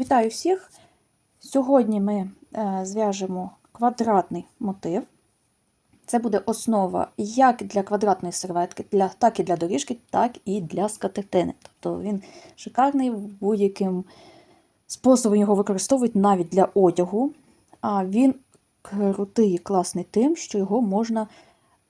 Вітаю всіх! Сьогодні ми е, зв'яжемо квадратний мотив. Це буде основа як для квадратної серветки, для, так і для доріжки, так і для скатертини. Тобто він шикарний, будь-яким способом його використовують навіть для одягу. А він крутий і класний тим, що його можна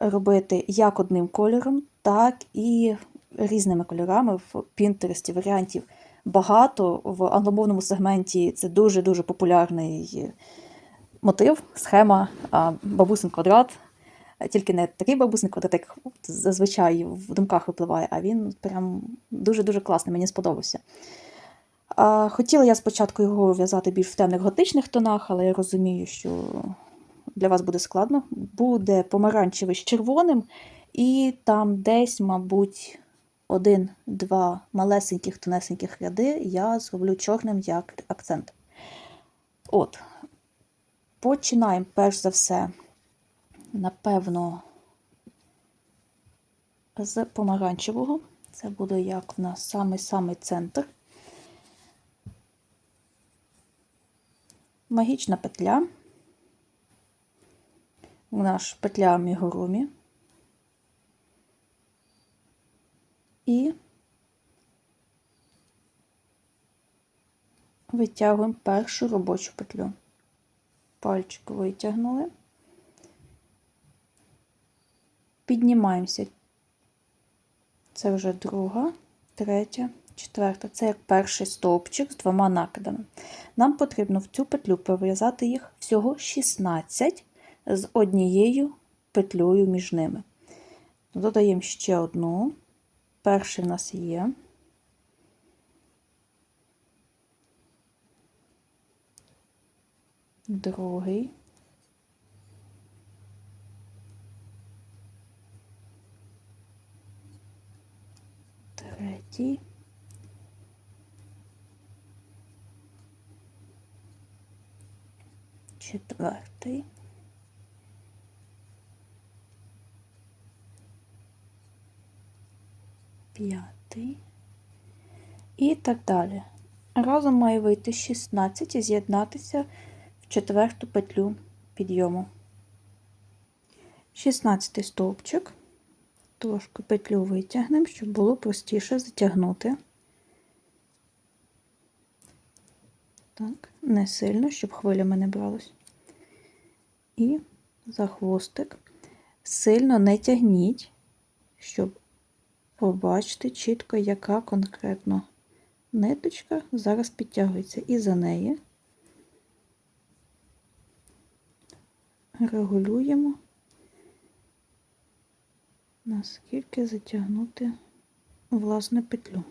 робити як одним кольором, так і різними кольорами в Пінтересті варіантів багато. В англомовному сегменті це дуже-дуже популярний мотив, схема бабусин квадрат. Тільки не такий бабусин квадрат, як зазвичай в думках випливає, а він прям дуже-дуже класний, мені сподобався. Хотіла я спочатку його в'язати більш в темних готичних тонах, але я розумію, що для вас буде складно. Буде помаранчевий з червоним, і там десь, мабуть, один-два малесеньких тонесеньких ряди я зроблю чорним як акцент. От, починаємо перш за все, напевно, з помаранчевого. Це буде як в нас самий-самий центр. Магічна петля. У нас петля мігурумі. І витягуємо першу робочу петлю. Пальчик витягнули, піднімаємося. Це вже друга, третя, четверта. Це як перший стовпчик з двома накидами. Нам потрібно в цю петлю пров'язати їх всього 16 з однією петлею між ними. Додаємо ще одну. Перший в нас є. Другий. Третій. Четвертий. П'ятий і так далі. Разом має вийти 16 і з'єднатися в четверту петлю підйому. 16 стовпчик, трошки петлю витягнемо, щоб було простіше затягнути. Так, не сильно, щоб хвилями не бралось. І за хвостик сильно не тягніть, щоб побачити чітко, яка конкретно ниточка зараз підтягується. І за неї регулюємо, наскільки затягнути власне петлю.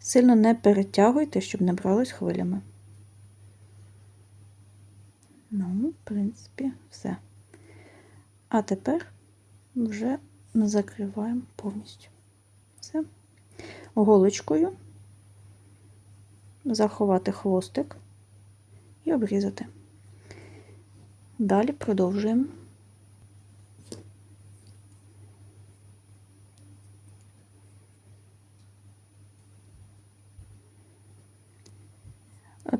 Сильно не перетягуйте, щоб не бралось хвилями. Ну, в принципі, все. А тепер вже закриваємо повністю. Все. Голочкою заховати хвостик і обрізати. Далі продовжуємо.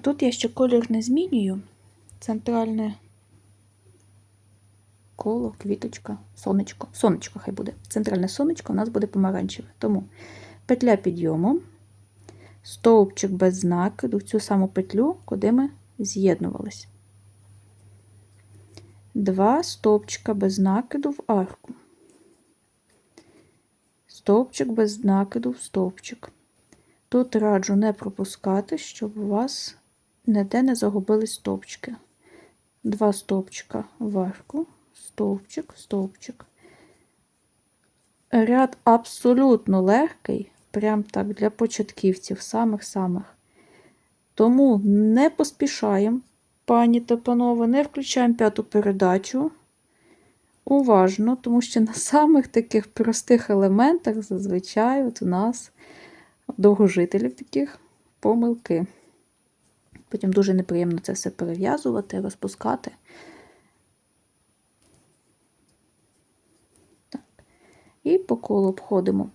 Тут я ще колір не змінюю. Центральне коло, квіточка, сонечко. Сонечко хай буде. Центральне сонечко у нас буде помаранчеве. Тому петля підйому, стовпчик без накиду, в цю саму петлю, куди ми з'єднувалися. Два стовпчика без накиду в арку. Стовпчик без накиду в стовпчик. Тут раджу не пропускати, щоб у вас ніде не загубились стовпчики. Два стовпчика в арку, стовпчик, стовпчик. Ряд абсолютно легкий, прям так для початківців, самих-самих. Тому не поспішаємо, пані та панове, не включаємо п'яту передачу. Уважно, тому що на самих таких простих елементах зазвичай от у нас довгожителів таких помилки. Потім дуже неприємно це все перев'язувати, розпускати. І по колу обходимо.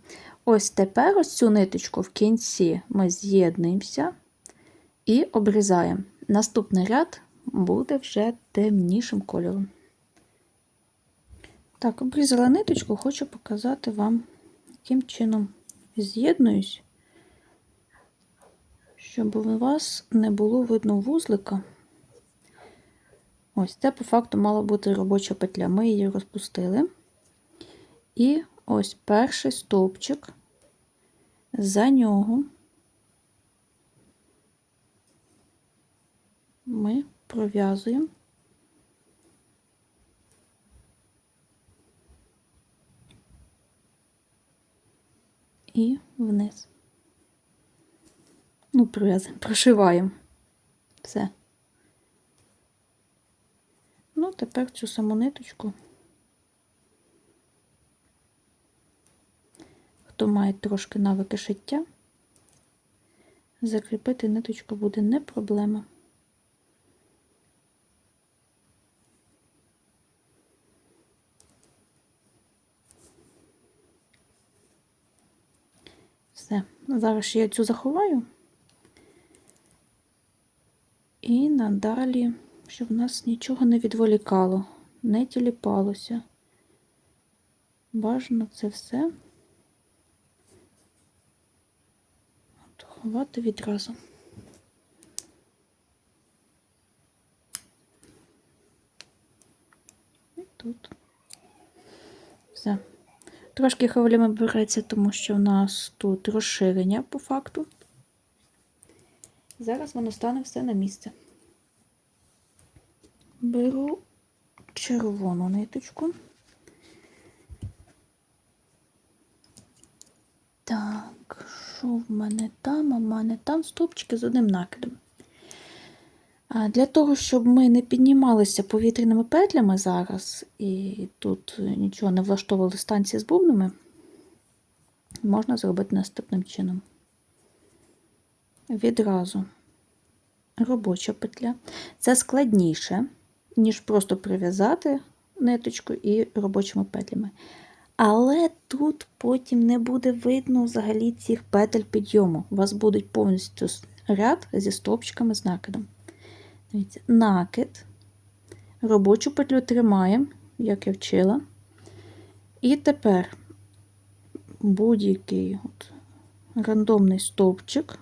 Ось тепер ось цю ниточку в кінці ми з'єднуємося І обрізаємо. Наступний ряд буде вже темнішим кольором. Так, обрізала ниточку, хочу показати вам, яким чином з'єднуюсь, щоб у вас не було видно вузлика. Ось це по факту мала бути робоча петля. Ми її розпустили. І ось перший стовпчик, за нього ми пров'язуємо і вниз. Ну, пров'язуємо, прошиваємо. Все. Ну, тепер цю саму ниточку. Хто має трошки навики шиття, закріпити ниточку буде не проблема. Все, зараз я цю заховаю. І надалі, щоб нас нічого не відволікало, не тіліпалося. Бажано це все ховати відразу. І тут. Все. Трошки хвилями береться, тому що в нас тут розширення по факту. Зараз воно стане все на місце. Беру червону ниточку. Так, що в мене там? А в мене там стовпчики з одним накидом. Для того, щоб ми не піднімалися повітряними петлями зараз, і тут нічого не влаштовували станції з бубнами, можна зробити наступним чином. Відразу робоча петля. Це складніше, ніж просто прив'язати ниточку і робочими петлями. Але тут потім не буде видно взагалі цих петель підйому. У вас буде повністю ряд зі стовпчиками з накидом. Дивіться, накид, робочу петлю тримаємо, як я вчила. І тепер будь-який рандомний стовпчик,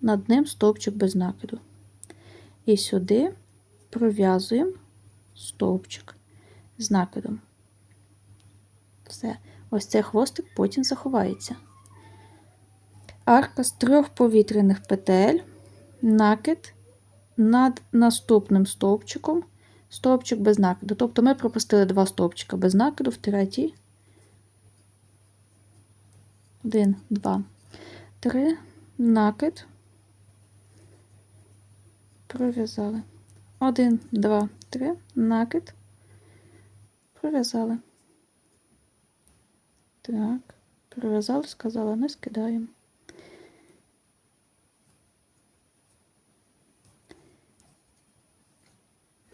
над ним стовпчик без накиду. І сюди пров'язуємо стовпчик з накидом. Все, ось цей хвостик потім заховається. Арка з трьох повітряних петель, накид над наступним стовпчиком, стовпчик без накиду. Тобто ми пропустили два стовпчика без накиду в третій. Один, два, три, накид. Пров'язали. Один, два, три, накид. Пров'язали. Так, пров'язали, сказала, не скидаємо.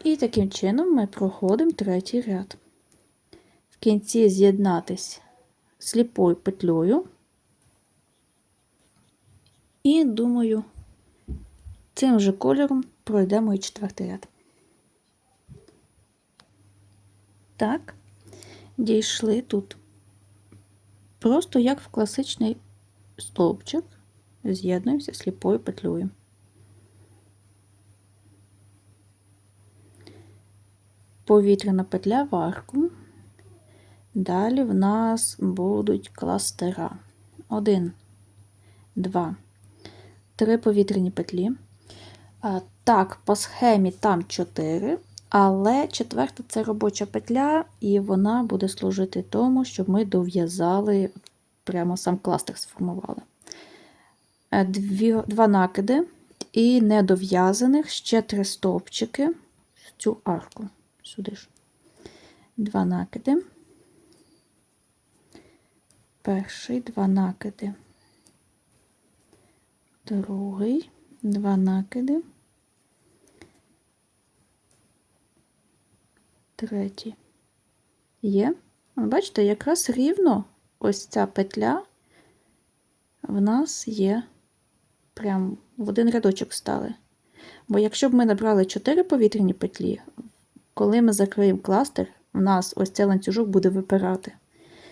І таким чином ми проходимо третій ряд. В кінці з'єднатись сліпою петлею. І, думаю, цим же кольором пройдемо і четвертий ряд. Так, дійшли тут. Просто як в класичний стовпчик, з'єднуємося сліпою петлею. повітряна петля в арку. Далі в нас будуть кластера. Один, два, три повітряні петлі. Так, по схемі там 4, але четверта це робоча петля, і вона буде служити тому, щоб ми дов'язали, прямо сам кластер сформували. Е, дві, Два накиди і недов'язаних ще три стовпчики в цю арку сюди ж два накиди. Перший два накиди, другий, два накиди, третій. Є. Бачите, якраз рівно ось ця петля в нас є прям в один рядочок стали. Бо якщо б ми набрали 4 повітряні петлі, коли ми закриємо кластер, у нас ось цей ланцюжок буде випирати.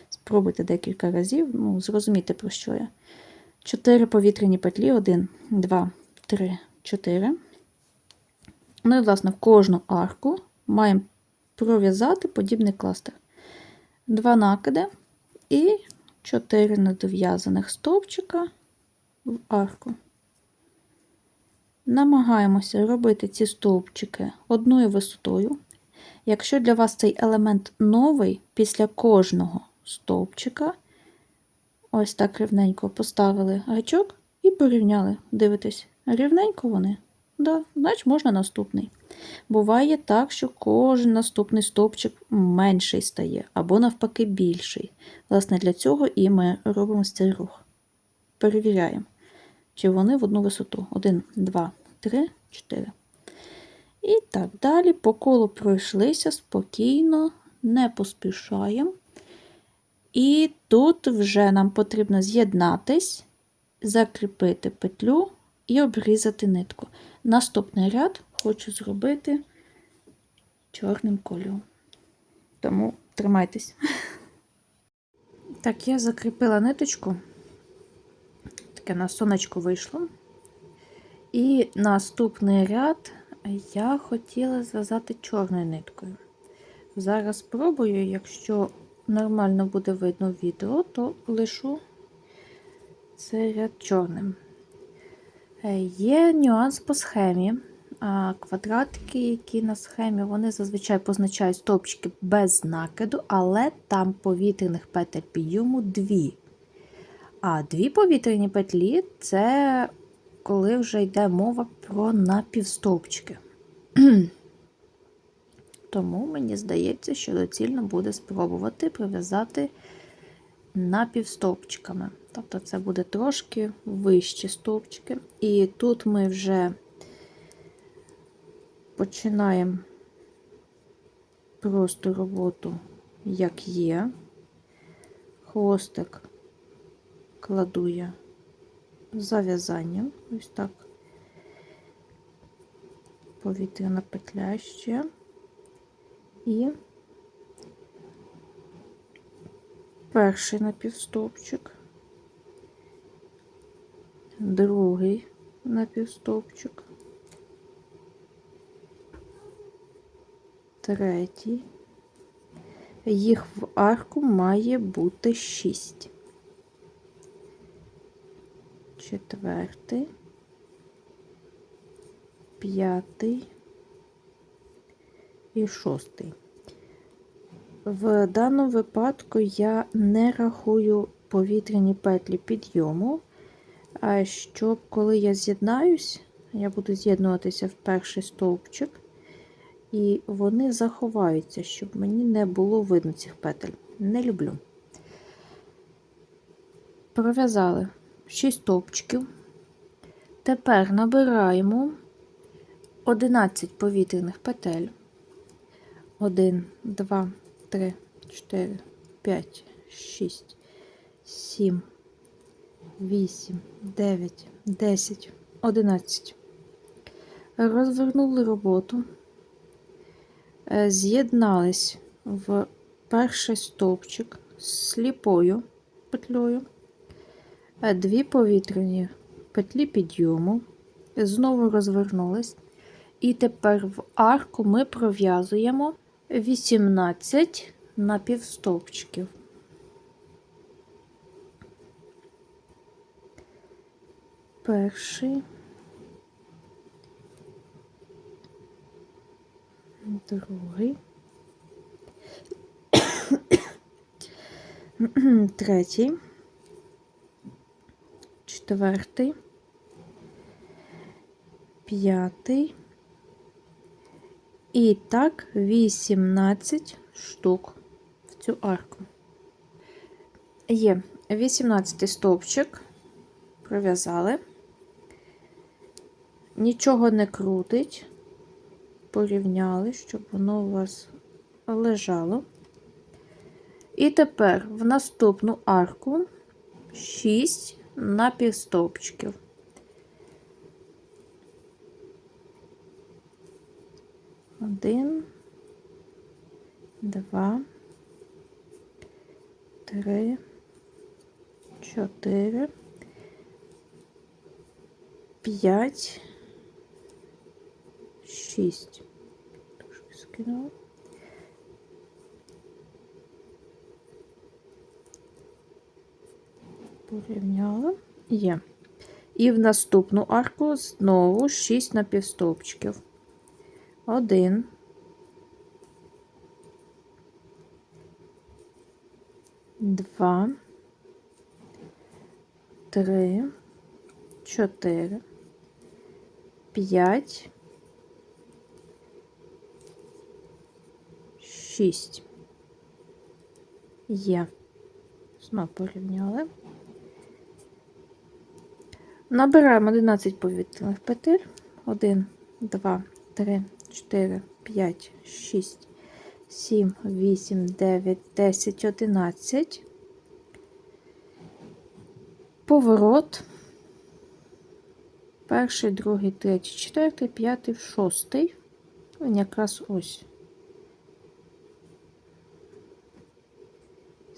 Спробуйте декілька разів, ну, зрозуміти, про що я. 4 повітряні петлі, 1, 2, 3, 4. Ну і, власне, в кожну арку маємо пров'язати подібний кластер. Два накиди і 4 недов'язаних стовпчика в арку. Намагаємося робити ці стовпчики одною висотою. Якщо для вас цей елемент новий, після кожного стовпчика, ось так рівненько поставили гачок і порівняли. Дивитесь, рівненько вони. Да, значить можна наступний. Буває так, що кожен наступний стовпчик менший стає, або навпаки більший. Власне, для цього і ми робимо цей рух. Перевіряємо, чи вони в одну висоту. 1, 2, 3, 4. І так далі. По колу пройшлися спокійно, не поспішаємо. І тут вже нам потрібно з'єднатись, закріпити петлю і обрізати нитку. Наступний ряд хочу зробити чорним кольором. Тому тримайтесь. Так, я закріпила ниточку. Таке на сонечко вийшло. І наступний ряд я хотіла зв'язати чорною ниткою. Зараз спробую, якщо нормально буде видно відео, то лишу цей ряд чорним. Е, Є нюанс по схемі. Квадратики, які на схемі, вони зазвичай позначають стовпчики без накиду, але там повітряних петель підйому дві. А дві повітряні петлі це коли вже йде мова про напівстовпчики. Тому мені здається, що доцільно буде спробувати прив'язати напівстовпчиками. Тобто це буде трошки вищі стовпчики. І тут ми вже починаємо просто роботу, як є. Хвостик кладу я зав'язанням. Ось так. Повітряна петля ще. І перший напівстовпчик, другий напівстовпчик, третій. Їх в арку має бути шість. Четвертий, п'ятий і шостий. В даному випадку я не рахую повітряні петлі підйому, а щоб коли я з'єднаюсь, я буду з'єднуватися в перший стовпчик, і вони заховаються, щоб мені не було видно цих петель. Не люблю. Пров'язали 6 стовпчиків. Тепер набираємо 11 повітряних петель. 1, 2, 3, 4, 5, 6, 7, 8, 9, 10, 11. Розвернули роботу, з'єднались в перший стовпчик з сліпою петлею, Е, дві повітряні петлі підйому, знову розвернулись. І тепер в арку ми пров'язуємо 18 напівстовпчиків. Перший, другий, третій, четвертий, п'ятий. І так 18 штук в цю арку. Є 18 стовпчик, пров'язали, нічого не крутить, порівняли, щоб воно у вас лежало. І тепер в наступну арку 6 напівстовпчиків. Один, два, три, чотири, п'ять шість. Трошки скинула. Порівняла. Є. І в наступну арку знову 6 напівстовпчиків. Один. Два. Три. Чотири. П'ять. Шість. Є. Знову порівняли. Набираємо 11 повітряних петель. 1, 2, 3, 4, 5, 6, 7, 8, 9, 10, 11. Поворот. Перший, другий, третій, четвертий, п'ятий, шостий. Він якраз ось.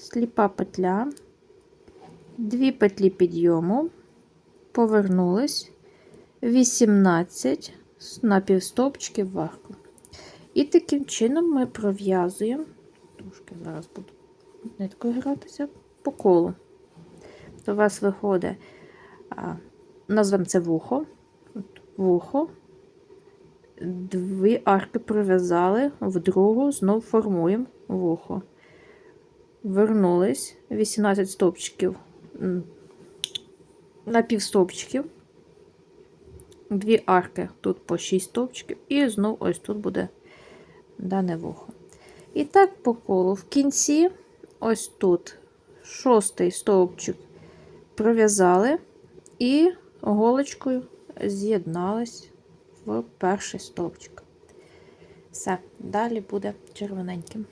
Сліпа петля. Дві петлі підйому повернулись 18 напівстопчиків вверху. І таким чином ми пров'язуємо, трошки зараз буду ниткою гратися, по колу. То у вас виходить, назвемо це вухо, вухо, дві арки пров'язали, в другу знов формуємо вухо. Вернулись 18 стовпчиків м, напівстовпчиків, дві арки, тут по 6 стовпчиків, і знову ось тут буде дане вухо. І так по колу. В кінці, ось тут, шостий стовпчик пров'язали і голочкою з'єднались в перший стовпчик. Все, далі буде червоненьким.